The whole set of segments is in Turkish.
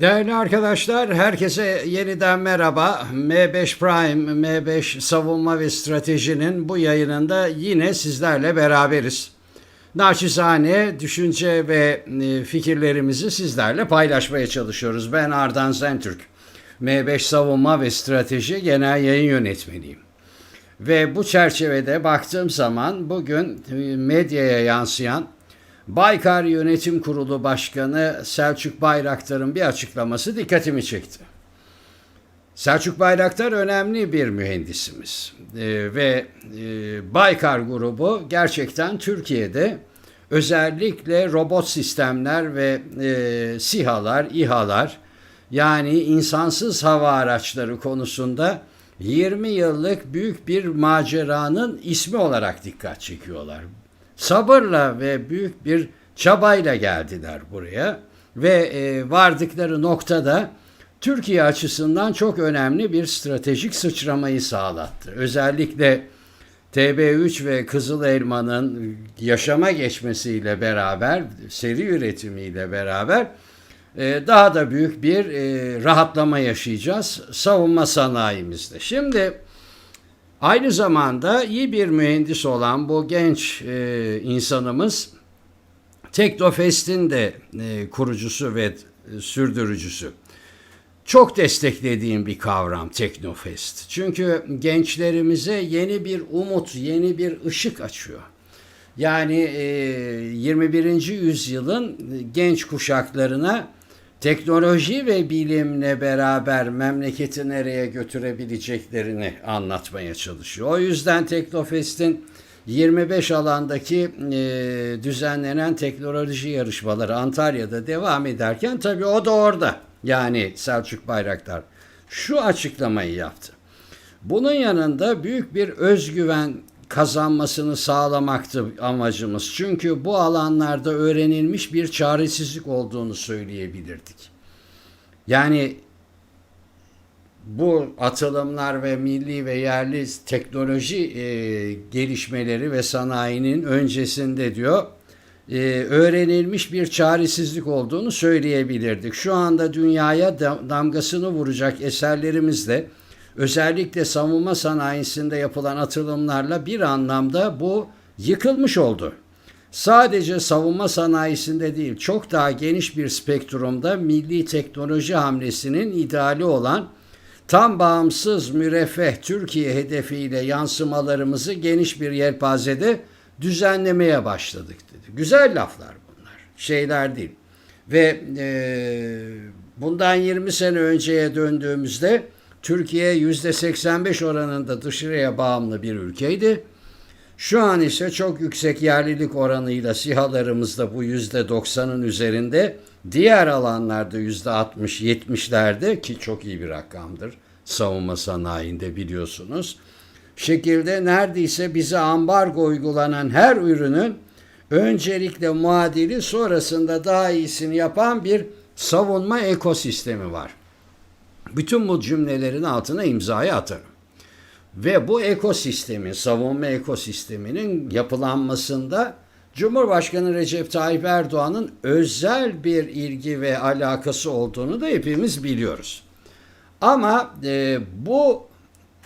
Değerli arkadaşlar, herkese yeniden merhaba. M5 Prime, M5 Savunma ve Strateji'nin bu yayınında yine sizlerle beraberiz. Naçizane düşünce ve e, fikirlerimizi sizlerle paylaşmaya çalışıyoruz. Ben Ardan Zentürk, M5 Savunma ve Strateji Genel Yayın Yönetmeniyim. Ve bu çerçevede baktığım zaman bugün e, medyaya yansıyan Baykar Yönetim Kurulu Başkanı Selçuk Bayraktar'ın bir açıklaması dikkatimi çekti. Selçuk Bayraktar önemli bir mühendisimiz Ee, ve e, Baykar grubu gerçekten Türkiye'de özellikle robot sistemler ve e, SİHA'lar, İHA'lar yani insansız hava araçları konusunda 20 yıllık büyük bir maceranın ismi olarak dikkat çekiyorlar sabırla ve büyük bir çabayla geldiler buraya ve e, vardıkları noktada Türkiye açısından çok önemli bir stratejik sıçramayı sağlattı. Özellikle TB3 ve Kızıl Elma'nın yaşama geçmesiyle beraber, seri üretimiyle beraber e, daha da büyük bir e, rahatlama yaşayacağız savunma sanayimizde. Şimdi Aynı zamanda iyi bir mühendis olan bu genç e, insanımız Teknofest'in de e, kurucusu ve e, sürdürücüsü. Çok desteklediğim bir kavram Teknofest. Çünkü gençlerimize yeni bir umut, yeni bir ışık açıyor. Yani e, 21. yüzyılın genç kuşaklarına teknoloji ve bilimle beraber memleketi nereye götürebileceklerini anlatmaya çalışıyor. O yüzden Teknofest'in 25 alandaki e, düzenlenen teknoloji yarışmaları Antalya'da devam ederken tabii o da orada. Yani Selçuk Bayraktar şu açıklamayı yaptı. Bunun yanında büyük bir özgüven kazanmasını sağlamaktı amacımız. Çünkü bu alanlarda öğrenilmiş bir çaresizlik olduğunu söyleyebilirdik. Yani bu atılımlar ve milli ve yerli teknoloji e, gelişmeleri ve sanayinin öncesinde diyor e, öğrenilmiş bir çaresizlik olduğunu söyleyebilirdik. Şu anda dünyaya damgasını vuracak eserlerimizle özellikle savunma sanayisinde yapılan atılımlarla bir anlamda bu yıkılmış oldu. Sadece savunma sanayisinde değil, çok daha geniş bir spektrumda milli teknoloji hamlesinin ideali olan tam bağımsız müreffeh Türkiye hedefiyle yansımalarımızı geniş bir yelpazede düzenlemeye başladık dedi. Güzel laflar bunlar, şeyler değil. Ve e, bundan 20 sene önceye döndüğümüzde Türkiye %85 oranında dışarıya bağımlı bir ülkeydi. Şu an ise çok yüksek yerlilik oranıyla sihalarımızda bu %90'ın üzerinde. Diğer alanlarda %60-70'lerde ki çok iyi bir rakamdır savunma sanayinde biliyorsunuz. Şekilde neredeyse bize ambargo uygulanan her ürünün öncelikle muadili sonrasında daha iyisini yapan bir savunma ekosistemi var. Bütün bu cümlelerin altına imzayı atarım. Ve bu ekosistemin, savunma ekosisteminin yapılanmasında Cumhurbaşkanı Recep Tayyip Erdoğan'ın özel bir ilgi ve alakası olduğunu da hepimiz biliyoruz. Ama e, bu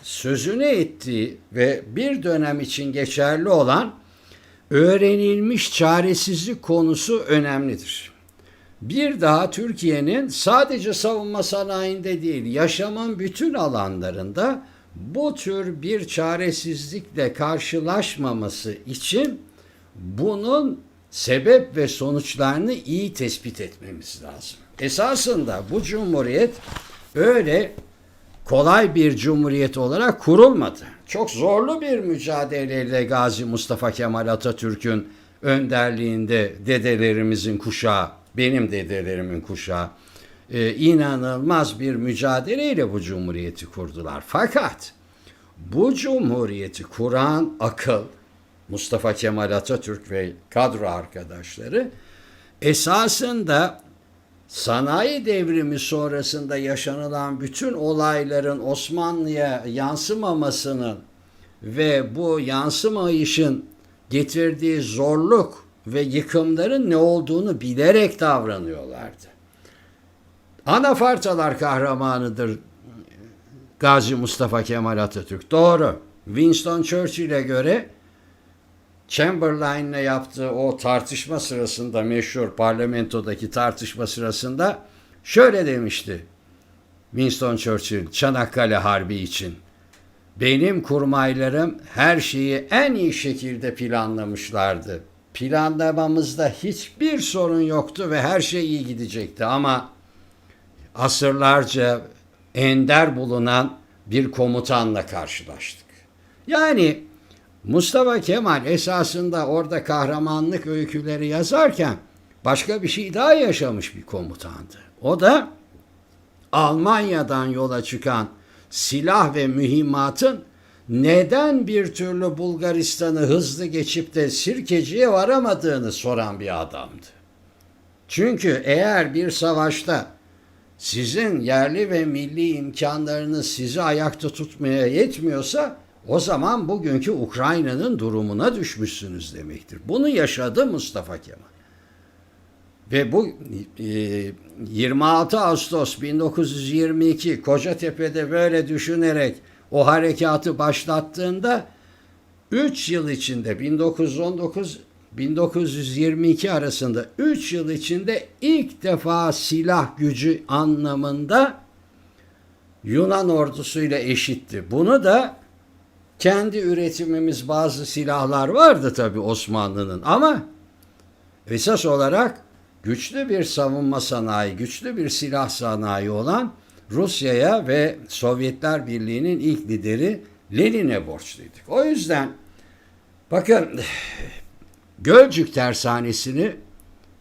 sözünü ettiği ve bir dönem için geçerli olan öğrenilmiş çaresizlik konusu önemlidir. Bir daha Türkiye'nin sadece savunma sanayinde değil, yaşamın bütün alanlarında bu tür bir çaresizlikle karşılaşmaması için bunun sebep ve sonuçlarını iyi tespit etmemiz lazım. Esasında bu cumhuriyet öyle kolay bir cumhuriyet olarak kurulmadı. Çok zorlu bir mücadeleyle Gazi Mustafa Kemal Atatürk'ün önderliğinde dedelerimizin kuşağı, benim dedelerimin kuşağı e, inanılmaz bir mücadeleyle bu cumhuriyeti kurdular. Fakat bu cumhuriyeti kuran akıl, Mustafa Kemal Atatürk ve kadro arkadaşları esasında sanayi devrimi sonrasında yaşanılan bütün olayların Osmanlı'ya yansımamasının ve bu yansımayışın getirdiği zorluk ve yıkımların ne olduğunu bilerek davranıyorlardı. Anafartalar kahramanıdır Gazi Mustafa Kemal Atatürk. Doğru. Winston Churchill'e göre Chamberlain'le yaptığı o tartışma sırasında meşhur parlamentodaki tartışma sırasında şöyle demişti Winston Churchill Çanakkale Harbi için. Benim kurmaylarım her şeyi en iyi şekilde planlamışlardı. Planlamamızda hiçbir sorun yoktu ve her şey iyi gidecekti ama asırlarca ender bulunan bir komutanla karşılaştık. Yani Mustafa Kemal esasında orada kahramanlık öyküleri yazarken başka bir şey daha yaşamış bir komutandı. O da Almanya'dan yola çıkan silah ve mühimmatın neden bir türlü Bulgaristan'ı hızlı geçip de Sirkeci'ye varamadığını soran bir adamdı. Çünkü eğer bir savaşta sizin yerli ve milli imkanlarınız sizi ayakta tutmaya yetmiyorsa o zaman bugünkü Ukrayna'nın durumuna düşmüşsünüz demektir. Bunu yaşadı Mustafa Kemal. Ve bu e, 26 Ağustos 1922 Kocatepe'de böyle düşünerek o harekatı başlattığında 3 yıl içinde 1919 1922 arasında 3 yıl içinde ilk defa silah gücü anlamında Yunan ordusuyla eşitti. Bunu da kendi üretimimiz bazı silahlar vardı tabii Osmanlı'nın ama esas olarak güçlü bir savunma sanayi, güçlü bir silah sanayi olan Rusya'ya ve Sovyetler Birliği'nin ilk lideri Lenin'e borçluydık. O yüzden bakın Gölcük Tersanesi'ni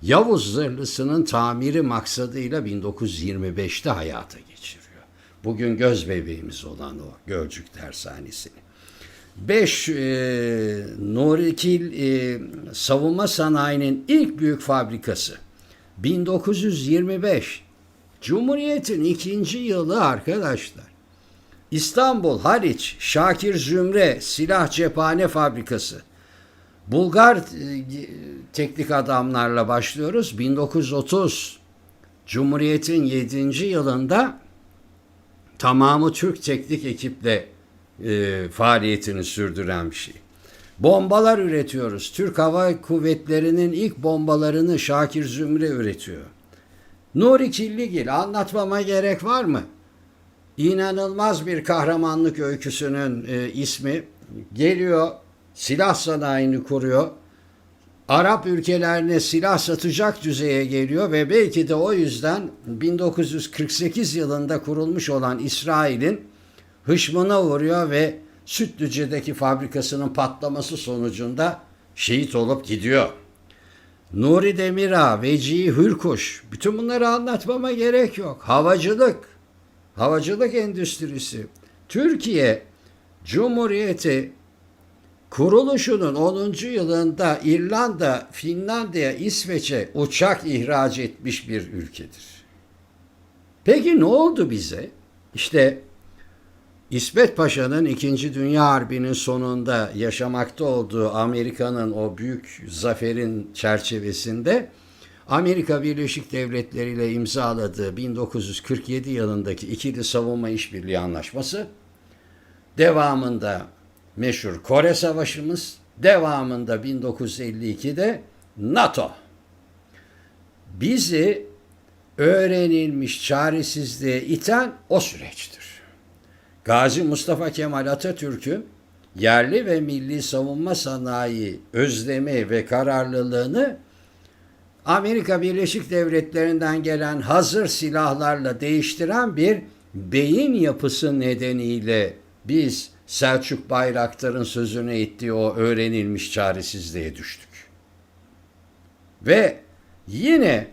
Yavuz Zırhlısı'nın tamiri maksadıyla 1925'te hayata geçiriyor. Bugün göz bebeğimiz olan o Gölcük Tersanesi'ni. 5 e, Norikil e, savunma sanayinin ilk büyük fabrikası 1925 Cumhuriyet'in ikinci yılı arkadaşlar. İstanbul, Haliç, Şakir Zümre Silah Cephane Fabrikası. Bulgar e, teknik adamlarla başlıyoruz. 1930 Cumhuriyet'in 7. yılında tamamı Türk teknik ekiple e, faaliyetini sürdüren bir şey. Bombalar üretiyoruz. Türk Hava Kuvvetleri'nin ilk bombalarını Şakir Zümre üretiyor. Nuri Killigil anlatmama gerek var mı? İnanılmaz bir kahramanlık öyküsünün e, ismi. Geliyor, silah sanayini kuruyor. Arap ülkelerine silah satacak düzeye geliyor ve belki de o yüzden 1948 yılında kurulmuş olan İsrail'in hışmına uğruyor ve Sütlüce'deki fabrikasının patlaması sonucunda şehit olup gidiyor. Nuri Demirağ, Vecihi Hürkuş, bütün bunları anlatmama gerek yok. Havacılık, havacılık endüstrisi. Türkiye Cumhuriyeti kuruluşunun 10. yılında İrlanda, Finlandiya, İsveç'e uçak ihraç etmiş bir ülkedir. Peki ne oldu bize? İşte İsmet Paşa'nın 2. Dünya Harbi'nin sonunda yaşamakta olduğu Amerika'nın o büyük zaferin çerçevesinde Amerika Birleşik Devletleri ile imzaladığı 1947 yılındaki ikili savunma işbirliği anlaşması devamında meşhur Kore Savaşımız, devamında 1952'de NATO. Bizi öğrenilmiş çaresizliğe iten o süreçtir. Gazi Mustafa Kemal Atatürk'ün yerli ve milli savunma sanayi özlemi ve kararlılığını Amerika Birleşik Devletleri'nden gelen hazır silahlarla değiştiren bir beyin yapısı nedeniyle biz Selçuk Bayraktar'ın sözünü ettiği o öğrenilmiş çaresizliğe düştük. Ve yine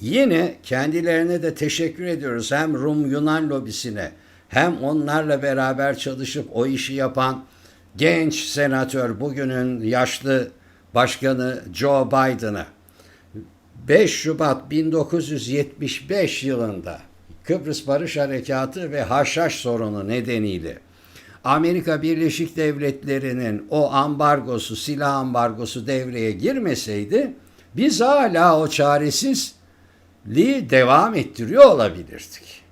yine kendilerine de teşekkür ediyoruz hem Rum Yunan lobisine hem onlarla beraber çalışıp o işi yapan genç senatör bugünün yaşlı başkanı Joe Biden'a 5 Şubat 1975 yılında Kıbrıs Barış Harekatı ve Haşhaş sorunu nedeniyle Amerika Birleşik Devletleri'nin o ambargosu, silah ambargosu devreye girmeseydi biz hala o çaresiz li devam ettiriyor olabilirdik.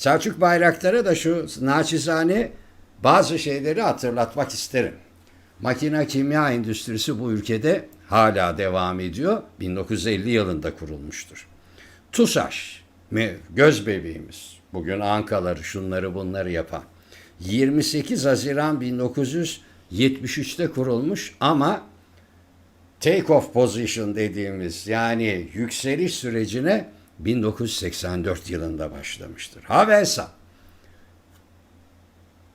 Selçuk Bayraktar'a da şu naçizane bazı şeyleri hatırlatmak isterim. Makine kimya endüstrisi bu ülkede hala devam ediyor. 1950 yılında kurulmuştur. TUSAŞ, göz bebeğimiz, bugün ankaları şunları bunları yapan. 28 Haziran 1973'te kurulmuş ama take off position dediğimiz yani yükseliş sürecine 1984 yılında başlamıştır. Havelsan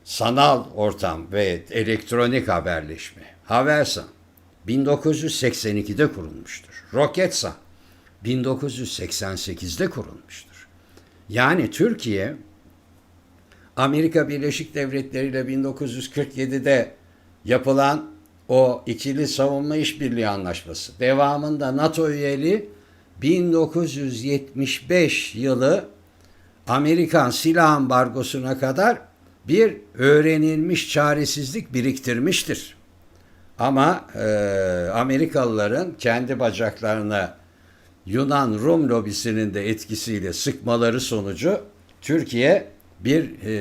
sanal ortam ve elektronik haberleşme. Havelsan 1982'de kurulmuştur. Roketsan 1988'de kurulmuştur. Yani Türkiye Amerika Birleşik Devletleri ile 1947'de yapılan o ikili savunma işbirliği anlaşması devamında NATO üyeliği 1975 yılı Amerikan silah ambargosuna kadar bir öğrenilmiş çaresizlik biriktirmiştir. Ama e, Amerikalıların kendi bacaklarına Yunan Rum lobisinin de etkisiyle sıkmaları sonucu Türkiye bir e,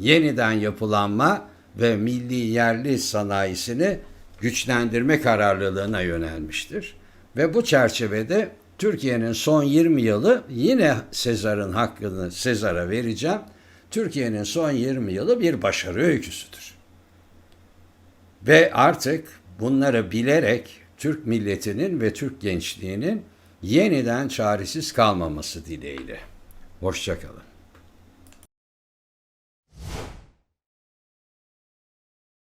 yeniden yapılanma ve milli yerli sanayisini güçlendirme kararlılığına yönelmiştir. Ve bu çerçevede Türkiye'nin son 20 yılı yine Sezar'ın hakkını Sezar'a vereceğim. Türkiye'nin son 20 yılı bir başarı öyküsüdür. Ve artık bunları bilerek Türk milletinin ve Türk gençliğinin yeniden çaresiz kalmaması dileğiyle. Hoşçakalın.